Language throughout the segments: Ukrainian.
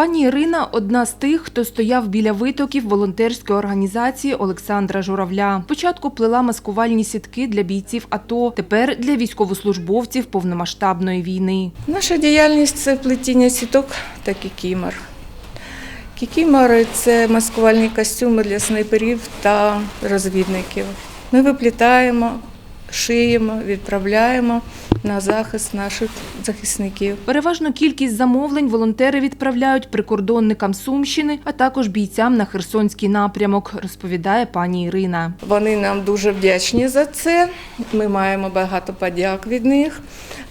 Пані Ірина одна з тих, хто стояв біля витоків волонтерської організації Олександра Журавля. Спочатку плела маскувальні сітки для бійців АТО, тепер для військовослужбовців повномасштабної війни. Наша діяльність це плетіння сіток та кікімор. Кікімори це маскувальні костюми для снайперів та розвідників. Ми виплітаємо, шиємо, відправляємо на захист наших захисників. Переважну кількість замовлень волонтери відправляють прикордонникам Сумщини, а також бійцям на Херсонський напрямок, розповідає пані Ірина. Вони нам дуже вдячні за це. Ми маємо багато подяк від них.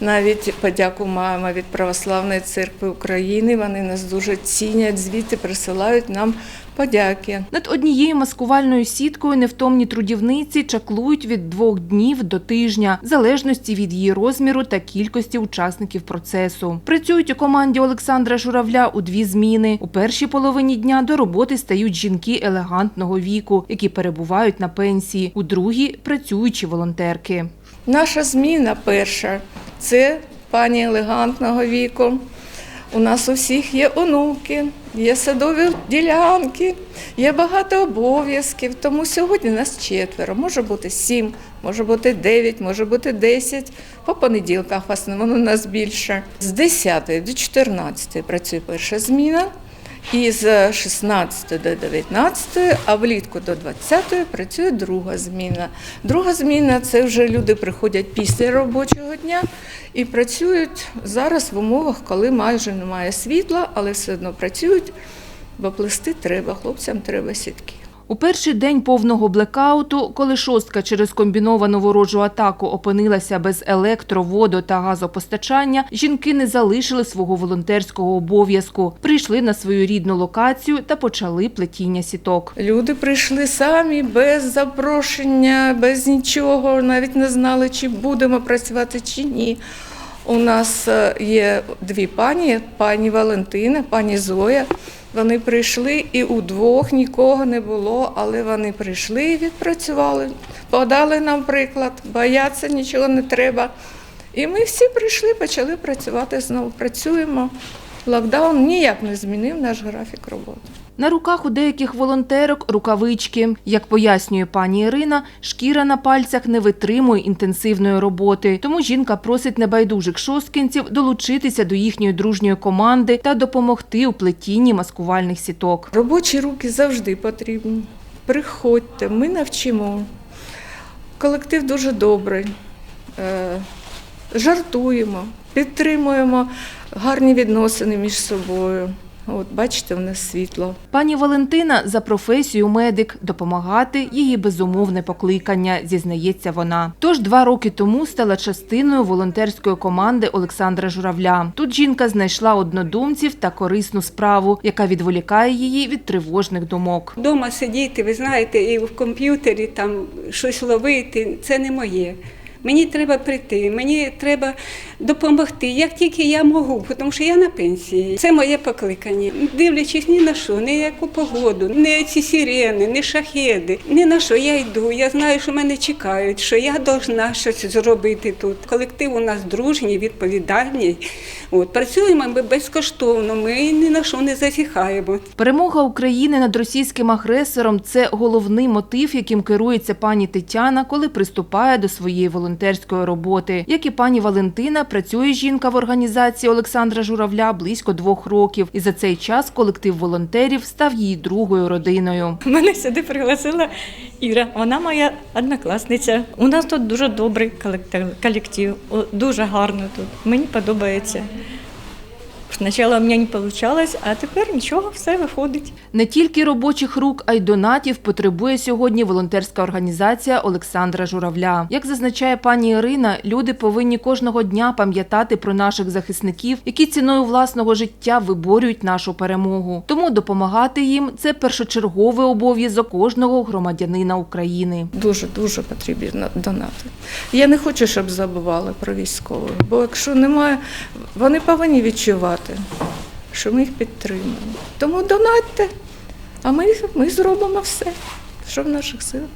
Навіть подяку маємо від Православної церкви України. Вони нас дуже цінять, звідти присилають нам подяки. Над однією маскувальною сіткою невтомні трудівниці чаклують від двох днів до тижня, в залежності від її розміру та кількості учасників процесу. Працюють у команді Олександра Журавля у дві зміни. У першій половині дня до роботи стають жінки елегантного віку, які перебувають на пенсії. У другій працюючі волонтерки. Наша зміна перша це пані елегантного віку. У нас у всіх є онуки, є садові ділянки, є багато обов'язків. Тому сьогодні нас четверо. Може бути сім, може бути дев'ять, може бути десять. По понеділках в основному нас більше. З 10 до 14 працює перша зміна. І з 16 до 19, а влітку до 20 працює друга зміна. Друга зміна це вже люди приходять після робочого дня і працюють зараз в умовах, коли майже немає світла, але все одно працюють, бо плести треба, хлопцям треба сітки. У перший день повного блекауту, коли шостка через комбіновану ворожу атаку опинилася без електро, водо та газопостачання, жінки не залишили свого волонтерського обов'язку, прийшли на свою рідну локацію та почали плетіння сіток. Люди прийшли самі без запрошення, без нічого, навіть не знали, чи будемо працювати чи ні. У нас е, є дві пані, пані Валентина, пані Зоя. Вони прийшли і удвох нікого не було, але вони прийшли і відпрацювали, подали нам приклад, бояться нічого не треба. І ми всі прийшли, почали працювати знову. Працюємо. Локдаун ніяк не змінив наш графік роботи. На руках у деяких волонтерок рукавички. Як пояснює пані Ірина, шкіра на пальцях не витримує інтенсивної роботи. Тому жінка просить небайдужих шосткинців долучитися до їхньої дружньої команди та допомогти у плетінні маскувальних сіток. Робочі руки завжди потрібні. Приходьте, ми навчимо. Колектив дуже добрий. Е, Жартуємо, підтримуємо гарні відносини між собою. От бачите, в нас світло. Пані Валентина за професію медик допомагати її безумовне покликання, зізнається вона. Тож два роки тому стала частиною волонтерської команди Олександра Журавля. Тут жінка знайшла однодумців та корисну справу, яка відволікає її від тривожних думок. Дома сидіти, ви знаєте, і в комп'ютері там щось ловити це не моє. Мені треба прийти, мені треба допомогти, як тільки я можу, тому що я на пенсії. Це моє покликання. Дивлячись ні на що, ні яку погоду, ні ці сирени, ні шахеди, ні на що я йду. Я знаю, що мене чекають, що я повинна щось зробити тут. Колектив у нас дружній, відповідальний. От працюємо ми безкоштовно, ми ні на що не засіхаємо. Перемога України над російським агресором це головний мотив, яким керується пані Тетяна, коли приступає до своєї волонтерської роботи. Як і пані Валентина, працює жінка в організації Олександра Журавля близько двох років, і за цей час колектив волонтерів став її другою родиною. Мене сюди пригласила Іра. Вона моя однокласниця. У нас тут дуже добрий колектив. Дуже гарно тут. Мені подобається. Спочатку в мене не вийшло, а тепер нічого, все виходить. Не тільки робочих рук, а й донатів потребує сьогодні волонтерська організація Олександра Журавля. Як зазначає пані Ірина, люди повинні кожного дня пам'ятати про наших захисників, які ціною власного життя виборюють нашу перемогу. Тому допомагати їм це першочерговий обов'язок кожного громадянина України. Дуже дуже потрібні донати. Я не хочу, щоб забували про військових, бо якщо немає, вони повинні відчувати, що ми їх підтримуємо. Тому донатьте, а ми, ми зробимо все, що в наших силах.